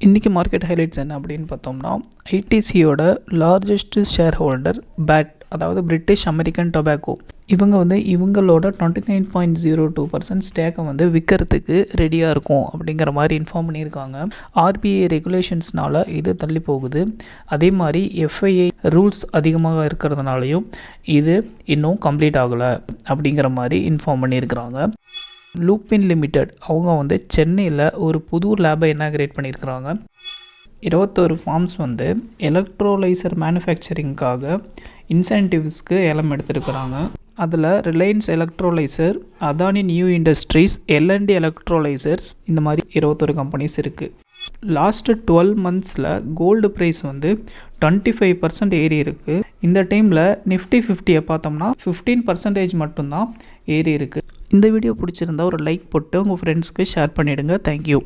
இன்றைக்கி market highlights என்ன அப்படின்னு பார்த்தோம்னா ஐடிசியோட லார்ஜஸ்ட் ஷேர் ஹோல்டர் பேட் அதாவது பிரிட்டிஷ் அமெரிக்கன் டொபாக்கோ இவங்க வந்து இவங்களோட twenty nine point zero two percent ஸ்டேக்கை வந்து விற்கிறதுக்கு ரெடியாக இருக்கும் அப்படிங்கிற மாதிரி இன்ஃபார்ம் பண்ணியிருக்காங்க. ஆர்பிஐ ரெகுலேஷன்ஸ்னால இது தள்ளி போகுது. அதே மாதிரி எஃப்ஐஐ ரூல்ஸ் அதிகமாக இருக்கிறதுனாலையும் இது இன்னும் கம்ப்ளீட் ஆகலை அப்படிங்கிற மாதிரி இன்ஃபார்ம் பண்ணியிருக்கிறாங்க. லூப்பின் லிமிடெட் அவங்க வந்து சென்னையில் ஒரு புது லேபை இனாகிரேட் பண்ணியிருக்கிறாங்க. இருபத்தோரு ஃபார்ம்ஸ் வந்து எலக்ட்ரோலைசர் மேனுஃபேக்சரிங்க்காக இன்சென்டிவ்ஸ்க்கு ஏலம் எடுத்திருக்கிறாங்க. அதில் Reliance electrolyser Adani new industries L N T electrolysers இந்த மாதிரி இருபத்தொரு கம்பெனிஸ் இருக்குது லாஸ்ட்டு டுவெல் மந்த்ஸில் கோல்டு ப்ரைஸ் வந்து டுவெண்ட்டி ஃபைவ் பர்சன்ட் ஏறி இருக்குது இந்த டைமில் நிஃப்டி ஃபிஃப்டியை பார்த்தோம்னா ஃபிஃப்டீன் பர்சன்டேஜ் மட்டும்தான் ஏறி இருக்குது இந்த வீடியோ பிடிச்சிருந்தா ஒரு லைக் போட்டு உங்கள் ஃப்ரெண்ட்ஸ்க்கு ஷேர் பண்ணிவிடுங்க தேங்க்யூ